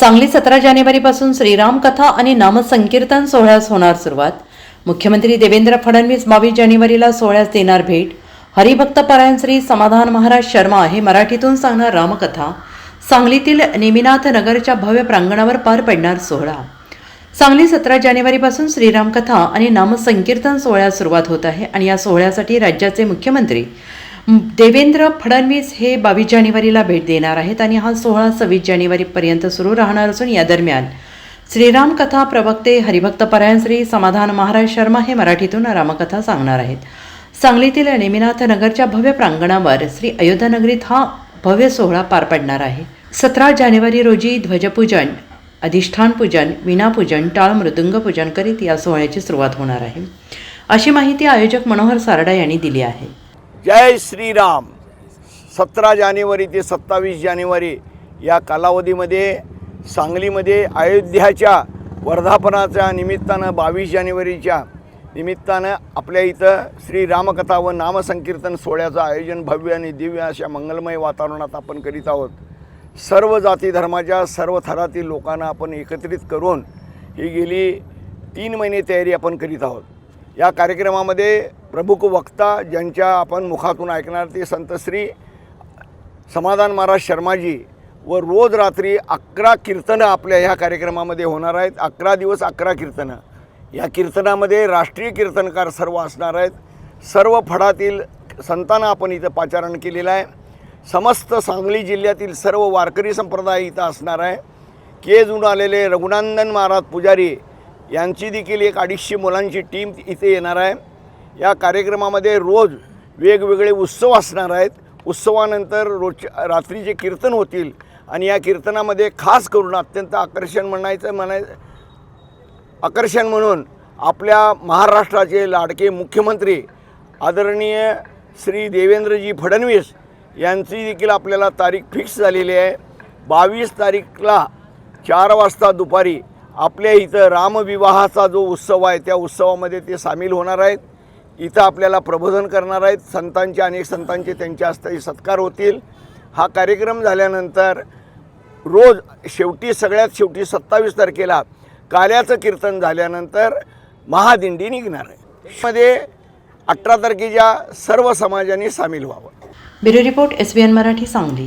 सांगली सतरा जानेवारीपासून श्रीराम कथा आणि नामसंकीर्तन सोहळ्यास होणार सुरुवात. मुख्यमंत्री देवेंद्र फडणवीस बावीस जानेवारीला सोहळ्यास देणार भेट. हरिभक्त परायण श्री समाधान महाराज शर्मा हे मराठीतून सांगणार रामकथा. सांगलीतील नेमिनाथ नगरच्या भव्य प्रांगणावर पार पडणार सोहळा. सांगली सतरा जानेवारीपासून श्रीराम कथा आणि नामसंकीर्तन सोहळ्यास सुरुवात होत आहे आणि या सोहळ्यासाठी राज्याचे मुख्यमंत्री देवेंद्र फडणवीस हे बावीस जानेवारीला भेट देणार आहेत आणि हा सोहळा सव्वीस जानेवारीपर्यंत सुरू राहणार असून या दरम्यान श्रीराम कथा प्रवक्ते हरिभक्त परायण श्री समाधान महाराज शर्मा हे मराठीतून रामकथा सांगणार आहेत. सांगलीतील नेमिनाथ नगरच्या भव्य प्रांगणावर श्री अयोध्यानगरीत हा भव्य सोहळा पार पडणार आहे. सतरा जानेवारी रोजी ध्वजपूजन अधिष्ठान पूजन विनापूजन टाळ मृदुंग पूजन करीत या सोहळ्याची सुरुवात होणार आहे. अशी माहिती आयोजक मनोहर सारडा यांनी दिली आहे. जय श्रीराम. सतरा जानेवारी ते सत्तावीस जानेवारी या कालावधीमध्ये सांगलीमध्ये अयोध्याच्या वर्धापनाच्या निमित्तानं बावीस जानेवारीच्या निमित्तानं आपल्या इथं श्रीरामकथा व नामसंकीर्तन सोहळ्याचं आयोजन भव्य आणि दिव्य अशा मंगलमय वातावरणात आपण करीत आहोत. सर्व जाती धर्माच्या सर्व थरातील लोकांना आपण एकत्रित करून ही गेली तीन महिने तयारी आपण करीत आहोत. या कार्यक्रमामध्ये प्रमुख वक्ता ज्यांच्या आपण मुखातून ऐकणार ते संतश्री समाधान महाराज शर्माजी व रोज रात्री अकरा कीर्तनं आपल्या ह्या कार्यक्रमामध्ये होणार आहेत. अकरा दिवस अकरा कीर्तनं. या कीर्तनामध्ये राष्ट्रीय कीर्तनकार सर्व असणार आहेत. सर्व फडातील संतांना आपण इथं पाचारण केलेलं आहे. समस्त सांगली जिल्ह्यातील सर्व वारकरी संप्रदाय इथं असणार आहे. केजून आलेले रघुनंदन महाराज पुजारी यांची देखील एक अडीचशे मुलांची टीम इथे येणार आहे. या कार्यक्रमामध्ये रोज वेगवेगळे उत्सव असणार आहेत. उत्सवानंतर रोज रात्रीचे कीर्तन होतील आणि या कीर्तनामध्ये खास करून अत्यंत आकर्षण म्हणायचं म्हणायचं आकर्षण म्हणून आपल्या महाराष्ट्राचे लाडके मुख्यमंत्री आदरणीय श्री देवेंद्रजी फडणवीस यांची देखील आपल्याला तारीख फिक्स झालेली आहे. बावीस तारीखला चार वाजता दुपारी आपल्या इथं रामविवाहाचा जो उत्सव आहे त्या उत्सवामध्ये ते सामील होणार आहेत. इथं आपल्याला प्रबोधन करणार आहेत. संतांचे अनेक संतांचे त्यांच्या हस्ते सत्कार होतील. हा कार्यक्रम झाल्यानंतर रोज शेवटी सगळ्यात शेवटी सत्तावीस तारखेला काल्याचं कीर्तन झाल्यानंतर महादिंडी निघणार आहे. मध्ये अठरा तारखेच्या सर्व समाजाने सामील व्हावं. Bureau report S Marathi Sangli.